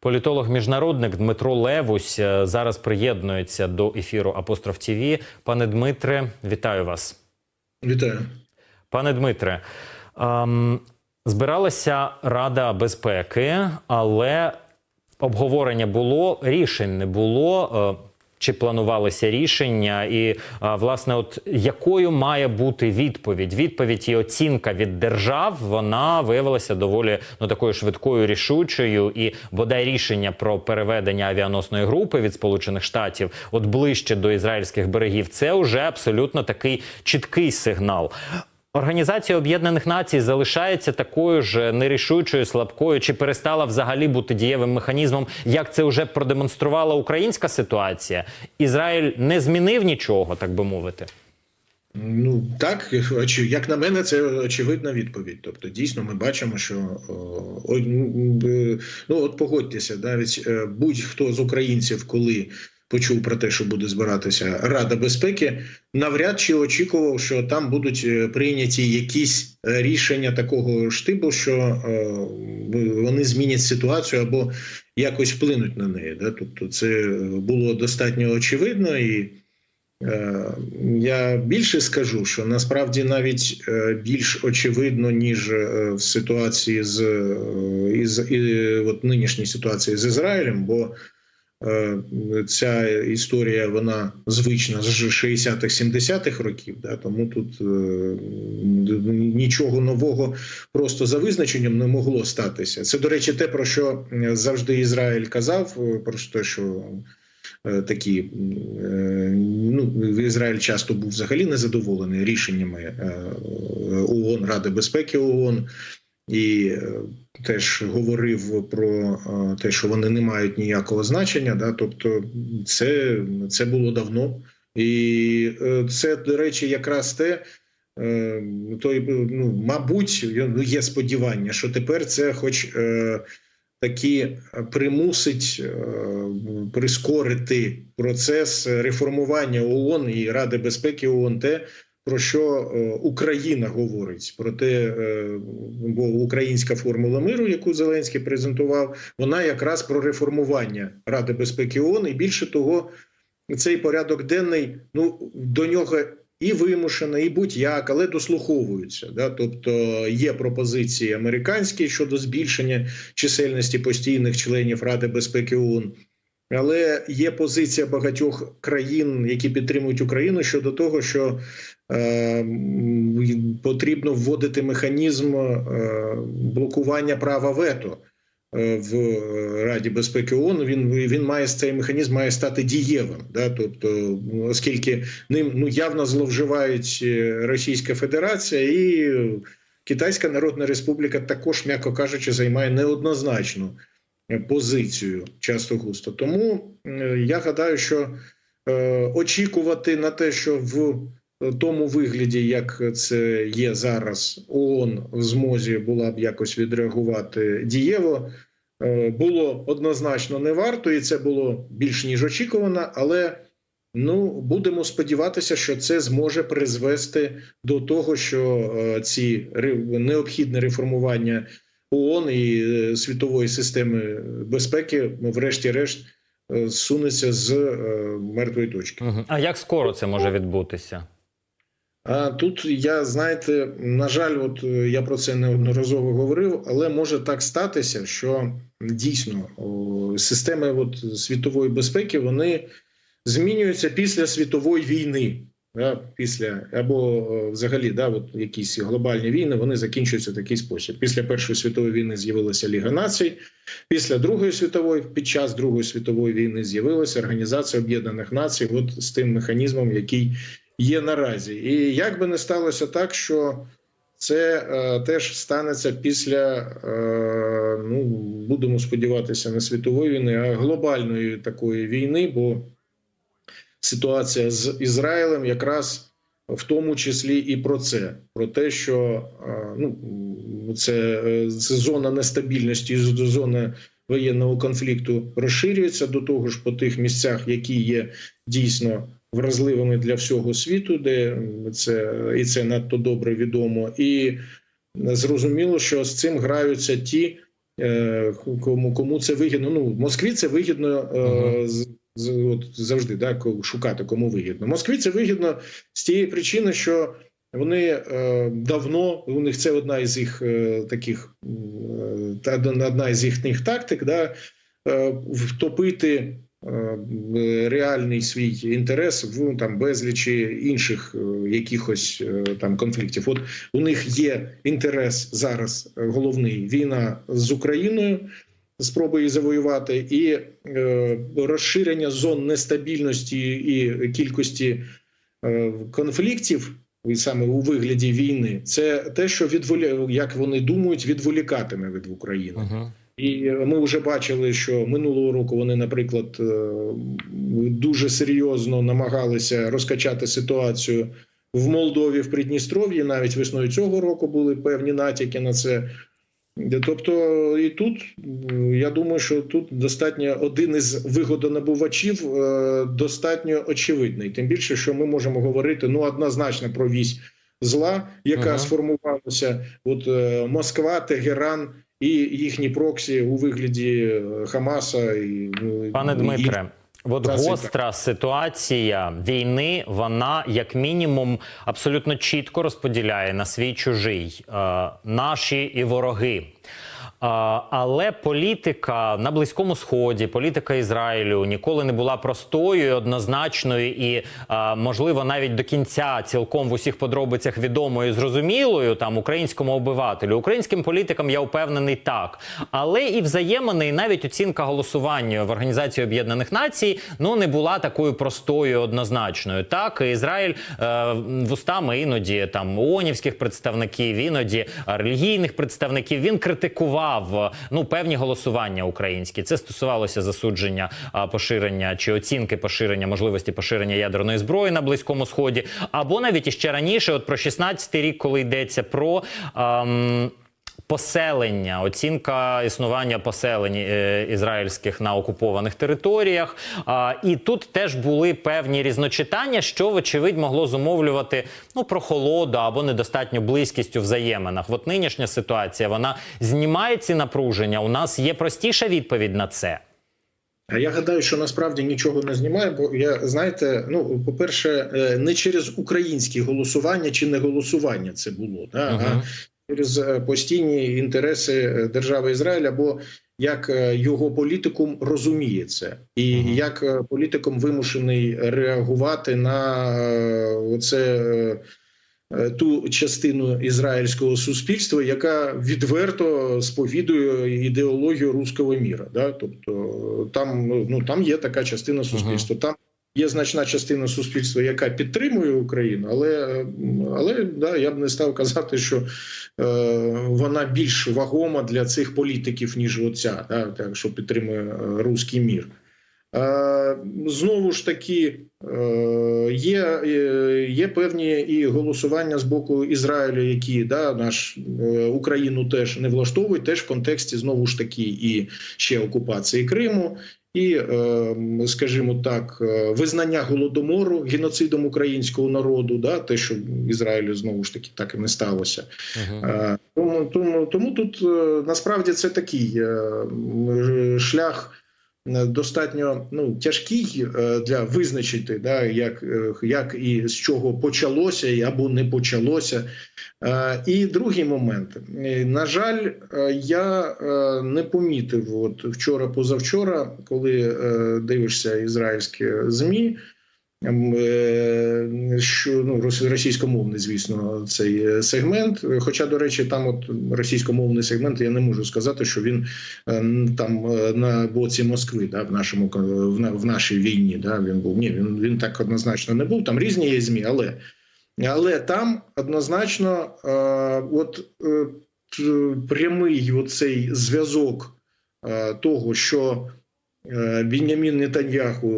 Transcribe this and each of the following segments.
Політолог міжнародник Дмитро Левусь е, зараз приєднується до ефіру Апостроф ТІВІ. Пане Дмитре, вітаю вас. Вітаю. Пане Дмитре, ем, збиралася Рада безпеки, але обговорення було, рішень не було. Чи планувалися рішення, і власне, от якою має бути відповідь? Відповідь і оцінка від держав вона виявилася доволі ну такою швидкою, рішучою. І бодай рішення про переведення авіаносної групи від Сполучених Штатів, от ближче до ізраїльських берегів, це вже абсолютно такий чіткий сигнал. Організація Об'єднаних Націй залишається такою ж нерішучою, слабкою, чи перестала взагалі бути дієвим механізмом, як це вже продемонструвала українська ситуація. Ізраїль не змінив нічого, так би мовити. Ну так, як на мене, це очевидна відповідь. Тобто, дійсно, ми бачимо, що ну, е, ну от погодьтеся, навіть е, будь-хто з українців, коли почув про те, що буде збиратися Рада безпеки, навряд чи очікував, що там будуть е, прийняті якісь е, рішення такого штибу, що е, вони змінять ситуацію або якось вплинуть на неї. Тобто, це було достатньо очевидно і. Я більше скажу, що насправді навіть більш очевидно, ніж в ситуації з із і, от нинішній ситуації з Ізраїлем, бо ця історія вона звична з 60-х, 70-х років. Да, тому тут е, нічого нового просто за визначенням не могло статися. Це, до речі, те, про що е, завжди Ізраїль казав, е, про те, що е, такі е, ну Ізраїль часто був взагалі незадоволений рішеннями е, ООН, Ради безпеки ООН. І е, теж говорив про е, те, що вони не мають ніякого значення. Да? Тобто, це, це було давно, і е, це, до речі, якраз те, той, ну, мабуть, ну, є сподівання, що тепер це, хоч таки примусить е, прискорити процес реформування ООН і Ради безпеки ООН те, про що е, Україна говорить про те, е, бо українська формула миру, яку Зеленський презентував, вона якраз про реформування Ради безпеки ООН. І більше того, цей порядок денний ну до нього і вимушено, і будь-як, але дослуховуються. Да? Тобто є пропозиції американські щодо збільшення чисельності постійних членів Ради безпеки ООН. Але є позиція багатьох країн, які підтримують Україну щодо того, що е, потрібно вводити механізм е, блокування права вето е, в Раді безпеки ООН. Він він має цей механізм має стати дієвим. Да? Тобто, оскільки ним ну явно зловживають е, Російська Федерація і Китайська Народна Республіка, також, м'яко кажучи, займає неоднозначну позицію часто густо. Тому е, я гадаю, що е, очікувати на те, що в тому вигляді, як це є зараз, ООН в змозі була б якось відреагувати дієво, е, було однозначно не варто, і це було більш ніж очікувано, але. Ну, будемо сподіватися, що це зможе призвести до того, що е, ці необхідне реформування ООН і е, світової системи безпеки, ну, врешті-решт, е, зсунеться з е, мертвої точки. А як скоро це може відбутися? А тут я знаєте, на жаль, от я про це неодноразово говорив, але може так статися, що дійсно о, системи от, світової безпеки вони змінюються після світової війни. Да, після або е, взагалі, да, от якісь глобальні війни вони закінчуються в такий спосіб. Після Першої світової війни з'явилася Ліга націй. Після Другої світової, під час Другої світової війни, з'явилася Організація Об'єднаних Націй, от з тим механізмом, який є наразі. І як би не сталося так, що це е, теж станеться після, е, ну будемо сподіватися, не світової війни, а глобальної такої війни, бо ситуація з Ізраїлем якраз в тому числі і про це: про те, що е, ну це, е, це зона нестабільності, зона воєнного конфлікту розширюється до того ж по тих місцях, які є дійсно вразливими для всього світу, де це і це надто добре відомо, і зрозуміло, що з цим граються ті. е, кому, кому це вигідно. Ну, Москві це вигідно е, з, з, от, завжди да, шукати, кому вигідно. Москві це вигідно з тієї причини, що вони е, давно у них це одна із їх е, таких е, одна із їхніх тактик, да, втопити реальний свій інтерес в там безлічі інших якихось там конфліктів. От у них є інтерес зараз головний війна з Україною. Спроби її завоювати, і е, розширення зон нестабільності і кількості е, конфліктів, і саме у вигляді війни, це те, що відволі... як вони думають, відволікатиме від України. Угу. І ми вже бачили, що минулого року вони, наприклад, е, дуже серйозно намагалися розкачати ситуацію в Молдові, в Придністров'ї. Навіть весною цього року були певні натяки на це. Тобто, і тут я думаю, що тут достатньо один із вигодонабувачів е, достатньо очевидний. Тим більше, що ми можемо говорити ну однозначно про вісь зла, яка Ага. сформувалася. От е, Москва, Тегеран і їхні проксі у вигляді е, Хамаса і ну, Пане і- Дмитре, от це гостра ситуація війни, вона як мінімум абсолютно чітко розподіляє на свій чужий е, наші і вороги. Але політика на близькому сході, політика Ізраїлю ніколи не була простою, однозначною і можливо навіть до кінця цілком в усіх подробицях відомою і зрозумілою там українському обивателю, українським політикам я впевнений так. Але і взаємини, і навіть оцінка голосування в Організації Об'єднаних Націй ну не була такою простою, однозначною. Так, Ізраїль е, вустами іноді там ООНівських представників, іноді релігійних представників він критикував е, ну певні голосування українські. Це стосувалося засудження поширення чи оцінки поширення можливості поширення ядерної зброї на близькому сході, або навіть іще раніше, от про 16-й рік, коли йдеться про. ем, Поселення, оцінка існування поселень е, ізраїльських на окупованих територіях. І тут теж були певні різночитання, що, вочевидь, могло зумовлювати ну, прохолоду або недостатню близькість у взаєминах. От нинішня ситуація вона знімає ці напруження. У нас є простіша відповідь на це. А я гадаю, що насправді нічого не знімає, бо я знаєте, ну по-перше, е, не через українські голосування чи не голосування це було, да, Мгм. а через е, постійні інтереси е, держави Ізраїль, або як е, його політикум розуміє це, і як політикум вимушений реагувати на це. Ту частину ізраїльського суспільства, яка відверто сповідує ідеологію руського міра. Да? Тобто там ну там є така частина суспільства. Там є значна частина суспільства, яка підтримує Україну, але, але да, я б не став казати, що е, вона більш вагома для цих політиків, ніж оця, да, так, що підтримує е, руський мір. Е, Знову ж таки, е, є, е, є певні і голосування з боку Ізраїлю, які да, наш е, Україну теж не влаштовують, теж в контексті знову ж таки і ще окупації Криму, і, е, скажімо так, е, визнання голодомору геноцидом українського народу, да, те, що в Ізраїлю знову ж таки так і не сталося. Е, Тому, тому, тому тут е, насправді це такий шлях достатньо ну, тяжкий е, для визначити, да, як, е, як і з чого почалося і або не почалося. Е, І другий момент. Е, На жаль, е, я е, не помітив от вчора, позавчора, коли е, дивишся ізраїльські ЗМІ. Е, Що ну російськомовний, звісно, цей е, сегмент. Хоча, до речі, там от російськомовний сегмент, я не можу сказати, що він е, там на боці Москви, да, в нашому в, нашій війні. Да, він був. Ні, він, він так однозначно не був. Там різні є змі, але але там однозначно, от прямий оцей зв'язок того, що Бінямін Нетаньяху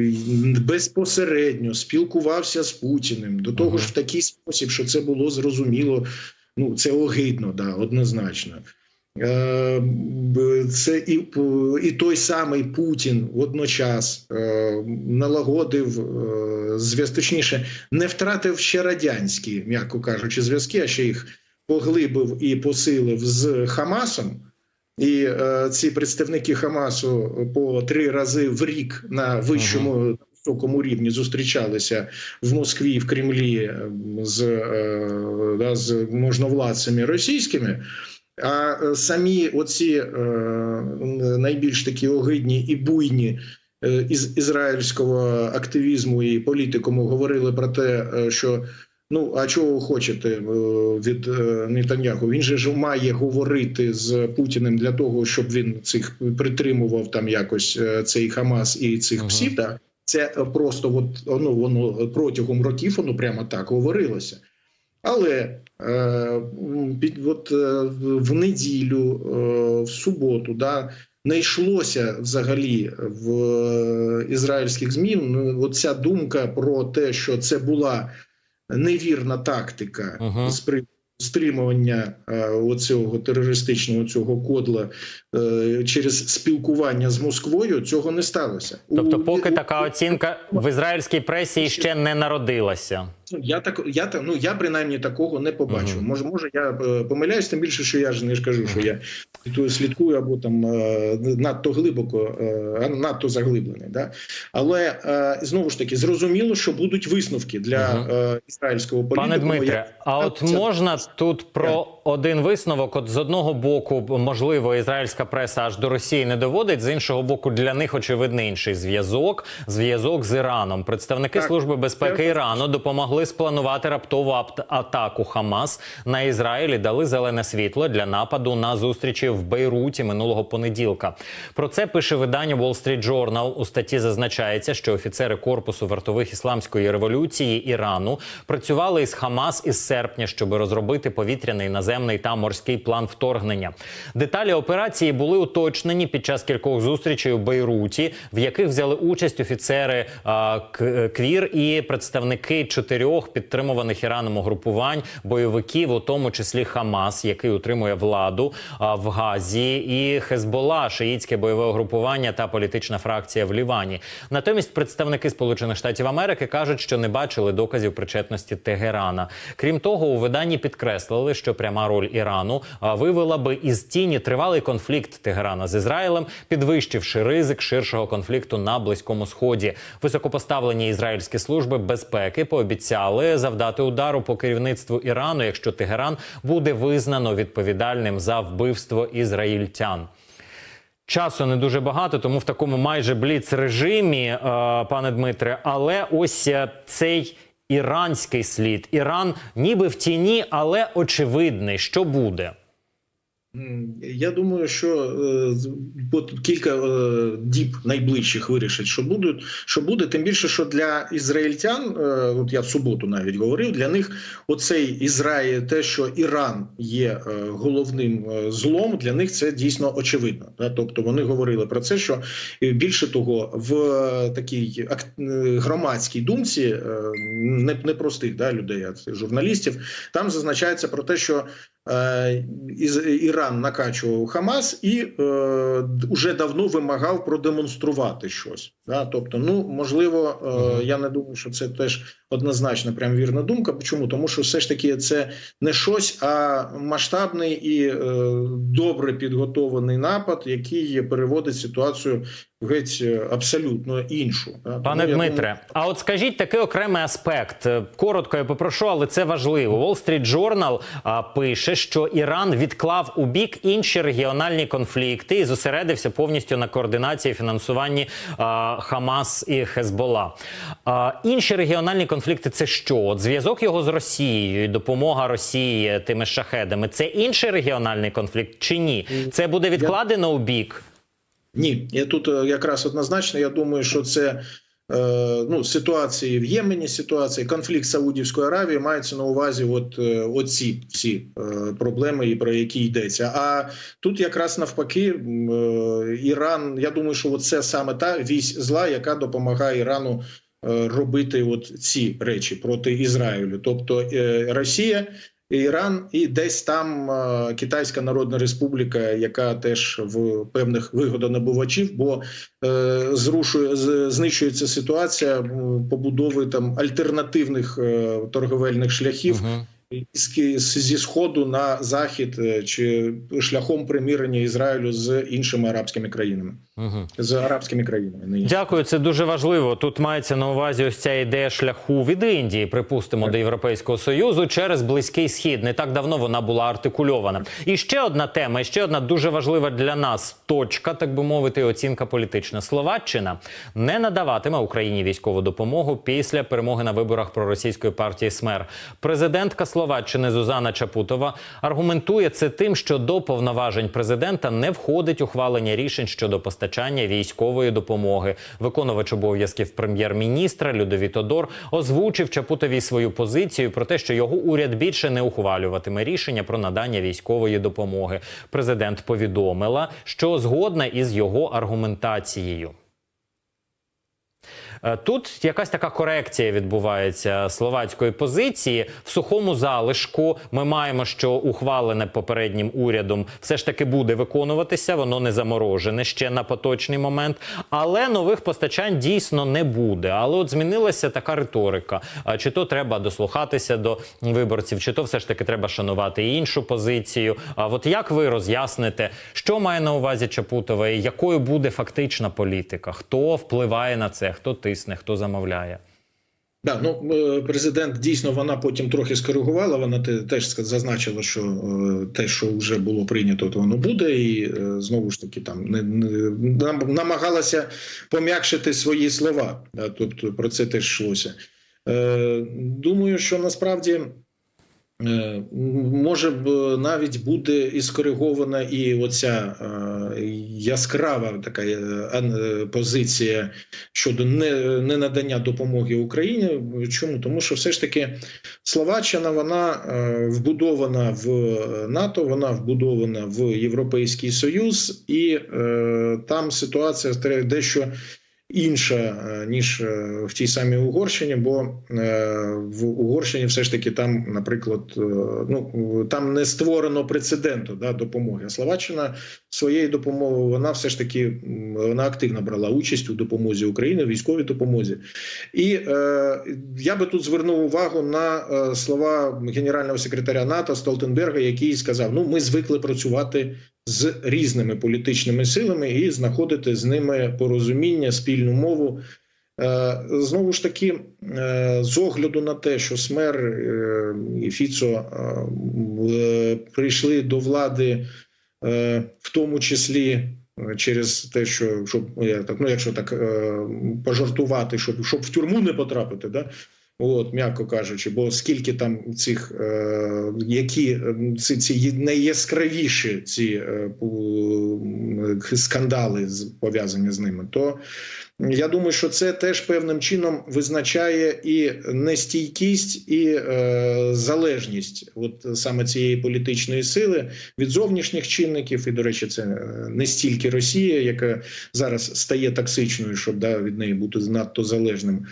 е, безпосередньо спілкувався з Путіним до того ж в такий спосіб, що це було зрозуміло. Ну це огидно, да, однозначно. Е, Це і, і той самий Путін водночас е, налагодив е, точніше, не втратив ще радянські, м'яко кажучи, зв'язки, а ще їх поглибив і посилив з Хамасом. І е, ці представники Хамасу по три рази в рік на вищому високому рівні зустрічалися в Москві, в Кремлі з, е, да, з можновладцями російськими. А е, самі оці е, найбільш такі огидні і буйні е, із ізраїльського активізму і політикуму говорили про те, е, що ну а чого ви хочете е, від е, Нетаньяху? Він же ж має говорити з Путіним для того, щоб він цих притримував там якось е, цей Хамас і цих Ага. псів. Так? Це просто от, ну, воно протягом років воно прямо так говорилося. Але е, під, от, е, в неділю, е, в суботу, да, не йшлося взагалі в е, ізраїльських ЗМІ. Ну, ця думка про те, що це була невірна тактика Мгм. з при- стримування е, оцього терористичного цього кодла е, через спілкування з Москвою, цього не сталося. Тобто, поки у- така оцінка в ізраїльській пресі ще не народилася. Ну, Я так, я так, ну я принаймні такого не побачив. Мгм. Може, може, я е, помиляюсь, тим більше, що я ж не ж кажу, що я слідкую- або там е, надто глибоко, е, надто заглиблений. Да? Але знову ж таки зрозуміло, що будуть висновки для е, ізраїльського політику. Пане Дмитре, а от можна тут про один висновок? От з одного боку, можливо, ізраїльська преса аж до Росії не доводить, з іншого боку, для них очевидний інший зв'язок зв'язок з Іраном. Представники Так. служби безпеки Ірану допомогли спланувати раптову апт- атаку Хамас на Ізраїль і дали зелене світло для нападу на зустрічі в Бейруті минулого понеділка. Про це пише видання Wall Street Journal. У статті зазначається, що офіцери корпусу вартових ісламської революції Ірану працювали із Хамас із серпня, щоб розробити повітряний, наземний та морський план вторгнення. Деталі операції були уточнені під час кількох зустрічей у Бейруті, в яких взяли участь офіцери а, К- Квір і представники чотирьох підтримуваних Іраном угрупувань бойовиків, у тому числі Хамас, який утримує владу а, в Газі, і Хезбола, шиїцьке бойове угрупування та політична фракція в Лівані. Натомість представники Сполучених Штатів Америки кажуть, що не бачили доказів причетності Тегерана. Крім того, у виданні підкреслили, що пряма роль Ірану вивела би із тіні тривалий конфлікт Тегерана з Ізраїлем, підвищивши ризик ширшого конфлікту на близькому сході. Високопоставлені ізраїльські служби безпеки пообіцяли завдати удару по керівництву Ірану, якщо Тегеран буде визнано відповідальним за вбивство ізраїльтян. Часу не дуже багато, тому в такому майже бліц режимі, е, пане Дмитре. Але ось е, цей іранський слід. Іран ніби в тіні, але очевидний, що буде. Я думаю, що е, от кілька е, діб найближчих вирішить, що будуть, що буде. Тим більше, що для ізраїльтян, е, от я в суботу навіть говорив, для них оцей Ізраїль, те, що Іран є е, головним е, злом, для них це дійсно очевидно. Тобто вони говорили про це, що е, більше того, в е, такій ак- е, громадській думці е, не, да, людей, а журналістів, там зазначається про те, що Е, Іран накачував Хамас і е, вже давно вимагав продемонструвати щось. Да? Тобто, ну можливо, е, я не думаю, що це теж однозначно прям вірна думка. Чому? Тому що все ж таки це не щось, а масштабний і е, добре підготований напад, який переводить ситуацію геть е, абсолютно іншу. Тому Пане я Дмитре, думаю, а от скажіть такий окремий аспект. Е, Коротко я попрошу, але це важливо. Wall Street Journal а, пише, що Іран відклав у бік інші регіональні конфлікти і зосередився повністю на координації фінансуванні а, Хамас і Хезбола. А, інші регіональні конфлікти це що? От зв'язок його з Росією, і допомога Росії тими шахедами. Це інший регіональний конфлікт чи ні? Це буде відкладено у бік. Ні, я тут е, якраз однозначно. Я думаю, що це е, ну, ситуації в Ємені, ситуації, конфлікт Саудівської Аравії мається на увазі, от е, оці всі проблеми, і про які йдеться. А тут якраз навпаки, Іран. Я думаю, що це саме та вісь зла, яка допомагає Ірану. Робити от ці речі проти Ізраїлю, тобто Росія, Іран і десь там е, Китайська Народна Республіка, яка теж в певних вигодонабувачів, бо е, зрушує знищується ситуація побудови там альтернативних е, торговельних шляхів з- зі сходу на захід чи шляхом примирення Ізраїлю з іншими арабськими країнами, Угу. з арабськими країнами. Дякую, це дуже важливо. Тут мається на увазі ось ця ідея шляху від Індії, припустимо, до Європейського союзу через близький схід. Не так давно вона була артикульована. І ще одна тема, і ще одна дуже важлива для нас точка, так би мовити, оцінка політична. Словаччина не надаватиме Україні військову допомогу після перемоги на виборах проросійської партії СМЕР. Президентка Словаччини Зузана Чапутова аргументує це тим, що до повноважень президента не входить ухвалення рішень щодо постачання військової допомоги. Виконувач обов'язків прем'єр-міністра Людові Тодор озвучив Чапутові свою позицію про те, що його уряд більше не ухвалюватиме рішення про надання військової допомоги. Президент повідомила, що згодна із його аргументацією. Е, Тут якась така корекція відбувається словацької позиції в сухому залишку. Ми маємо, що ухвалене попереднім урядом все ж таки буде виконуватися. Воно не заморожене ще на поточний момент, але нових постачань дійсно не буде. Але от змінилася така риторика: чи то треба дослухатися до виборців, чи то все ж таки треба шанувати іншу позицію. А от як ви роз'ясните, що має на увазі Чапутова, і якою буде фактична політика? Хто впливає на це? Хто тисне, хто замовляє? Да, ну е, президент дійсно вона потім трохи скоригувала. Вона теж зазначила, що е, те, що вже було прийнято, то воно буде, і е, знову ж таки там не, не намагалася пом'якшити свої слова. Да, тобто про це теж йшлося. Думаю, що насправді. Е, Може б навіть буде і скоригована і оця е, яскрава така е, позиція щодо не, ненадання допомоги Україні. Чому? Тому що все ж таки Словаччина вона вбудована в НАТО, вона вбудована в Європейський Союз, і там ситуація дещо інша е, ніж е, в тій самій Угорщині, бо е, в Угорщині все ж таки там, наприклад, ну там не створено прецеденту да, допомоги. Словаччина своєю допомогою вона все ж таки вона активно брала участь у допомозі України, військовій допомозі. І е, я би тут звернув увагу на слова генерального секретаря НАТО Столтенберга, який сказав: Ну, ми звикли працювати з різними політичними силами і знаходити з ними порозуміння, спільну мову. Е, Знову ж таки, е, з огляду на те, що Смер е, і Фіцо прийшли до влади, в тому числі через те, що щоб ну, ну якщо так пожартувати, щоб щоб в тюрму не потрапити, да. От, м'яко кажучи, бо скільки там цих, е, які е, ці, ці найяскравіші ці е, скандали пов'язані з ними, то я думаю, що це теж певним чином визначає і нестійкість, і е, залежність от саме цієї політичної сили від зовнішніх чинників. І, до речі, це е, не стільки Росія, яка зараз стає токсичною, щоб да, від неї бути надто залежним,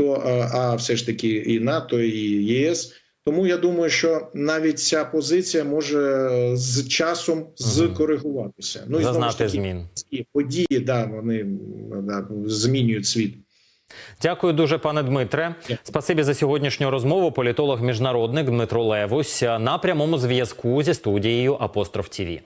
то а, а все ж таки і НАТО, і ЄС. Тому я думаю, що навіть ця позиція може з часом скоригуватися. Ну і Зазнати таки, змін. події, да, вони да, змінюють світ. Дякую дуже, пане Дмитре. Спасибі за сьогоднішню розмову. Політолог міжнародник Дмитро Левусь на прямому зв'язку зі студією Апостроф ТІВІ.